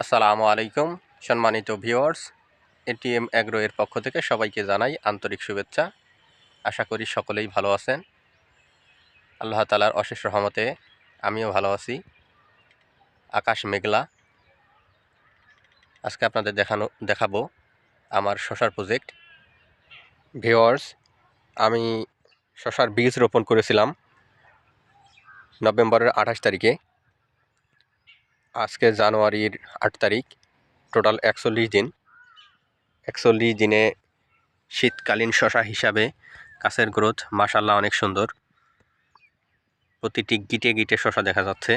আসসালামু আলাইকুম, সম্মানিত ভিওয়ার্স এটিএম অ্যাগ্রো এর পক্ষ থেকে সবাইকে জানাই আন্তরিক শুভেচ্ছা। আশা করি সকলেই ভালো আছেন। আল্লাহ তালার অশেষ রহমতে আমিও ভালো আছি। আকাশ মেঘলা। আজকে আপনাদের দেখানো, দেখাবো আমার শশার প্রজেক্ট ভিওয়ার্স আমি শশার বীজ রোপণ করেছিলাম নভেম্বরের আঠাশ তারিখে। আজকে জানুয়ারির আট তারিখ, টোটাল একচল্লিশ দিন। একচল্লিশ দিনে শীতকালীন শশা হিসাবে গাছের গ্রোথ মাসাল্লাহ অনেক সুন্দর। প্রতিটি গিটে গিটে শশা দেখা যাচ্ছে।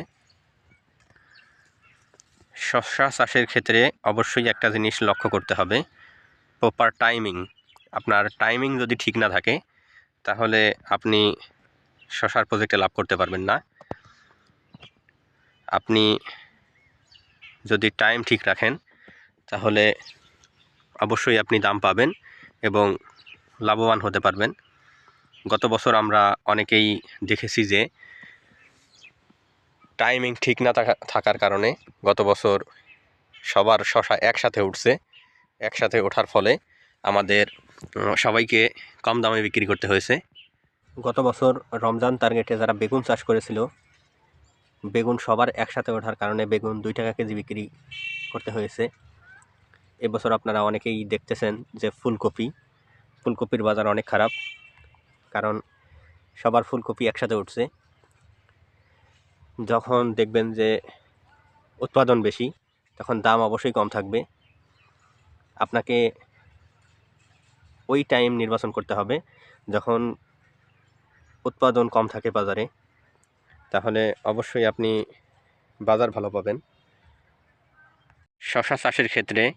শশা চাষের ক্ষেত্রে অবশ্যই একটা জিনিস লক্ষ্য করতে হবে প্রপার টাইমিং আপনার টাইমিং যদি ঠিক না থাকে, তাহলে আপনি শশার প্রজেক্টে লাভ করতে পারবেন না। আপনি যদি টাইম ঠিক রাখেন, তাহলে অবশ্যই আপনি দাম পাবেন এবং লাভবান হতে পারবেন। গত বছর আমরা অনেকেই দেখেছি যে টাইমিং ঠিক না থাকা- থাকার কারণে গত বছর সবার শশা একসাথে উঠছে। একসাথে ওঠার ফলে আমাদের সবাইকে কম দামে বিক্রি করতে হয়েছে। গত বছর রমজান টার্গেটে যারা বেগুন চাষ করেছিল বেগুন সবার একসাথে ওঠার কারণে বেগুন দুই টাকা কেজি বিক্রি করতে হয়েছে। এবছর আপনারা অনেকেই দেখতেছেন যে ফুলকপি, ফুলকপির বাজার অনেক খারাপ, কারণ সবার ফুলকপি একসাথে উঠছে। যখন দেখবেন যে উৎপাদন বেশি, তখন দাম অবশ্যই কম থাকবে। আপনাকে ওই টাইম নির্বাচন করতে হবে, যখন উৎপাদন কম থাকে বাজারে। তাহলে অবশ্যই আপনি বাজার ভালো পাবেন। শশা চাষের ক্ষেত্রে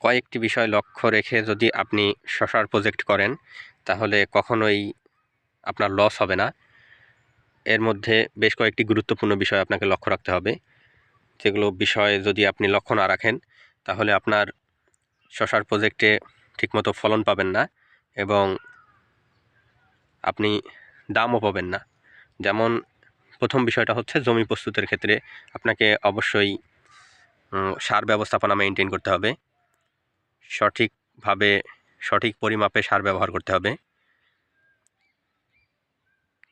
কয়েকটি বিষয় লক্ষ্য রেখে যদি আপনি শশার প্রজেক্ট করেন, তাহলে কখনোই আপনার লস হবে না। এর মধ্যে বেশ কয়েকটি গুরুত্বপূর্ণ বিষয় আপনাকে লক্ষ্য রাখতে হবে। যেগুলো বিষয়ে যদি আপনি লক্ষ্য না রাখেন, তাহলে আপনার শশার প্রজেক্টে ঠিকমতো ফলন পাবেন না এবং আপনি দামও পাবেন না। যেমন প্রথম বিষয়টা হচ্ছে জমি প্রস্তুতের ক্ষেত্রে আপনাকে অবশ্যই সার ব্যবস্থাপনা মেনটেন করতে হবে। সঠিকভাবে, সঠিক পরিমাপে সার ব্যবহার করতে হবে।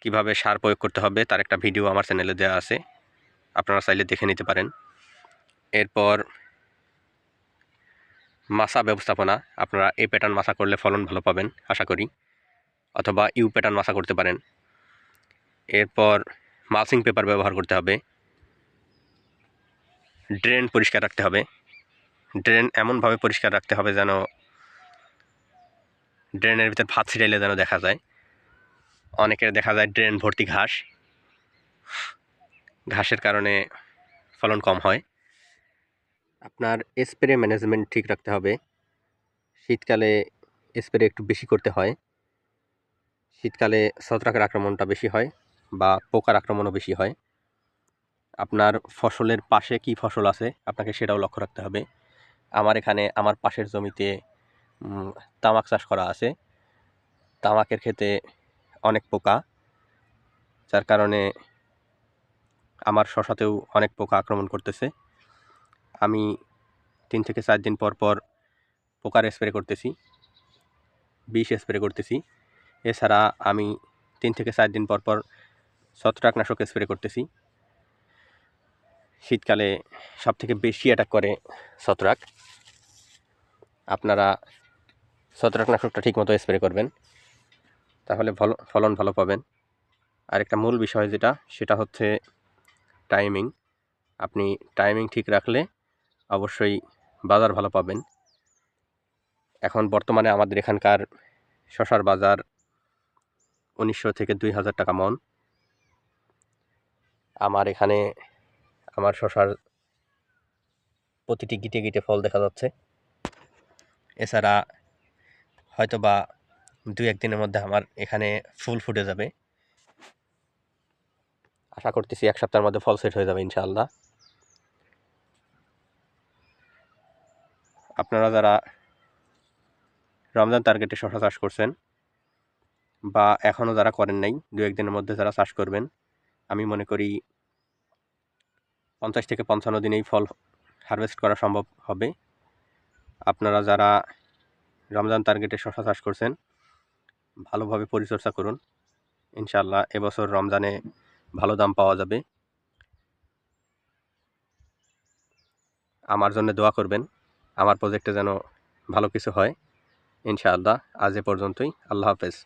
কীভাবে সার প্রয়োগ করতে হবে তার একটা ভিডিও আমার চ্যানেলে দেওয়া আছে। আপনারা চাইলে দেখে নিতে পারেন। এরপর, মাছা ব্যবস্থাপনা। আপনারা এ প্যাটার্ন মাছা করলে ফলন ভালো পাবেন, আশা করি। অথবা ইউ প্যাটার্ন মাছা করতে পারেন। এরপর মালসিং পেপার ব্যবহার করতে হবে। ড্রেন পরিষ্কার রাখতে হবে। ড্রেন এমনভাবে পরিষ্কার রাখতে হবে যেন ড্রেনের ভিতর ভাত ছিটাইলে যেন দেখা যায়। অনেকের দেখা যায় ড্রেন ভর্তি ঘাস। ঘাসের কারণে ফলন কম হয়। আপনার স্প্রে ম্যানেজমেন্ট ঠিক রাখতে হবে। শীতকালে স্প্রে একটু বেশি করতে হয়। শীতকালে ছত্রাকের আক্রমণটা বেশি হয়। বা পোকার আক্রমণও বেশি হয়। আপনার ফসলের পাশে কি ফসল আছে, আপনাকে সেটাও লক্ষ্য রাখতে হবে। আমার এখানে, আমার পাশের জমিতে তামাক চাষ করা আছে। তামাকের ক্ষেতে অনেক পোকা, যার কারণে আমার শশাতেও অনেক পোকা আক্রমণ করতেছে। আমি তিন থেকে চার দিন পর পর পোকার স্প্রে করতেছি, বিষ স্প্রে করতেছি। এছাড়া আমি তিন থেকে চার দিন পর পর ছত্রাকনাশক স্প্রে করতেছি। শীতকালে সব থেকে বেশি অ্যাটাক করে ছত্রাক। আপনারা ছত্রাকনাশকটা ঠিকমতো স্প্রে করবেন, তাহলে ভালো ফলন ভালো পাবেন। আর একটা মূল বিষয় যেটা, সেটা হচ্ছে টাইমিং আপনি টাইমিং ঠিক রাখলে অবশ্যই বাজার ভালো পাবেন। এখন বর্তমানে আমাদের এখানকার শশার বাজার উনিশশো থেকে দুই হাজার টাকা মন। আমার এখানে আমার শশার প্রতিটি গিটে গিটে ফল দেখা যাচ্ছে। এছাড়া হয়তো বা দুই একদিনের মধ্যে আমার এখানে ফুল ফুটে যাবে। আশা করতেছি এক সপ্তাহের মধ্যে ফল সেট হয়ে যাবে ইনশাআল্লাহ। আপনারা যারা রমজান টার্গেটে শশা চাষ করছেন বা এখনও যারা করেন নাই, দু একদিনের মধ্যে যারা চাষ করবেন আমি মনে করি পঞ্চাশ থেকে পঞ্চান্ন দিনেই ফল হারভেস্ট করা সম্ভব হবে। আপনারা যারা রমজান টার্গেটে শশা চাষ করছেন, ভালোভাবে পরিচর্যা করুন। ইনশাল্লাহ এবছর রমজানে ভালো দাম পাওয়া যাবে। আমার জন্য দোয়া করবেন, আমার প্রজেক্টে যেন ভালো কিছু হয়। ইনশাআল্লাহ আজ এ পর্যন্তই, আল্লাহ হাফেজ।